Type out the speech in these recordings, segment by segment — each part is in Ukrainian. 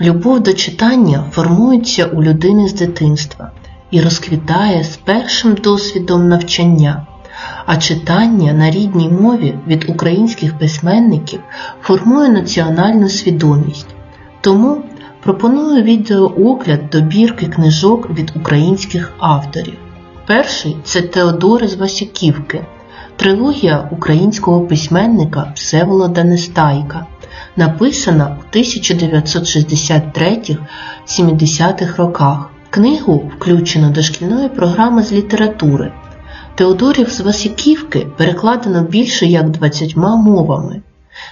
Любов до читання формується у людини з дитинства і розквітає з першим досвідом навчання, а читання на рідній мові від українських письменників формує національну свідомість. Тому пропоную відеоогляд добірки книжок від українських авторів. Перший це Теодори з Васюківки, трилогія українського письменника Всеволода Нестайка, написана у 1963-70-х роках. Книгу включено до шкільної програми з літератури. Теодорів з Васюківки перекладено більше як 20 мовами.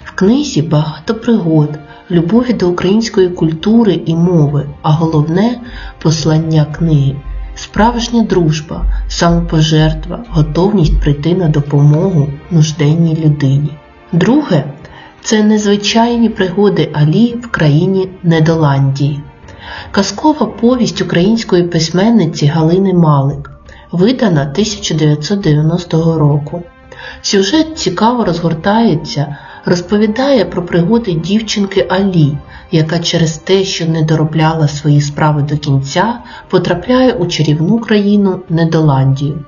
В книзі багато пригод, любові до української культури і мови, а головне послання книги справжня дружба, самопожертва, готовність прийти на допомогу нужденній людині. Друге це незвичайні пригоди Алі в країні Недоландії. Казкова повість української письменниці Галини Малик, видана 1990 року. Сюжет цікаво розгортається, розповідає про пригоди дівчинки Алі, яка через те, що не доробляла свої справи до кінця, потрапляє у чарівну країну Недоландію.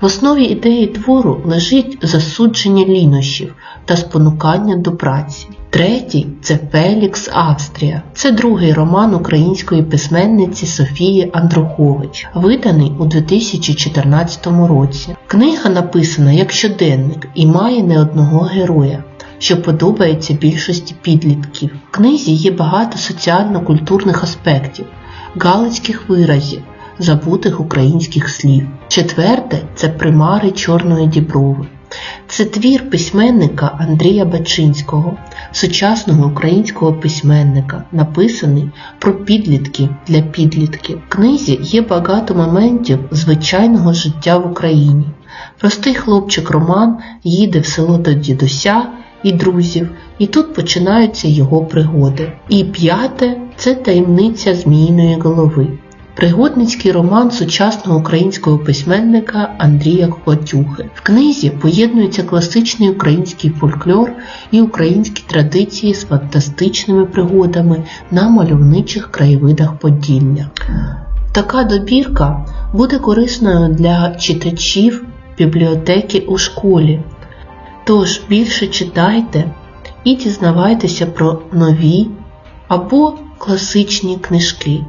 В основі ідеї твору лежить засудження лінощів та спонукання до праці. Третій це Пелікс Австрія. Це другий роман української письменниці Софії Андрухович, виданий у 2014 році. Книга написана як щоденник і має не одного героя що подобається більшості підлітків. В книзі є багато соціально-культурних аспектів, галицьких виразів, забутих українських слів. Четверте це примари Чорної Діброви. Це твір письменника Андрія Бачинського, сучасного українського письменника, написаний про підлітків для підлітків. В книзі є багато моментів звичайного життя в Україні. Простий хлопчик Роман їде в село до дідуся і друзів, і тут починаються його пригоди. І п'яте це таємниця Зміїної голови. Пригодницький роман сучасного українського письменника Андрія Котюхи. В книзі поєднується класичний український фольклор і українські традиції з фантастичними пригодами на мальовничих краєвидах Поділля. Така добірка буде корисною для читачів бібліотеки у школі. Тож більше читайте і дізнавайтеся про нові або класичні книжки.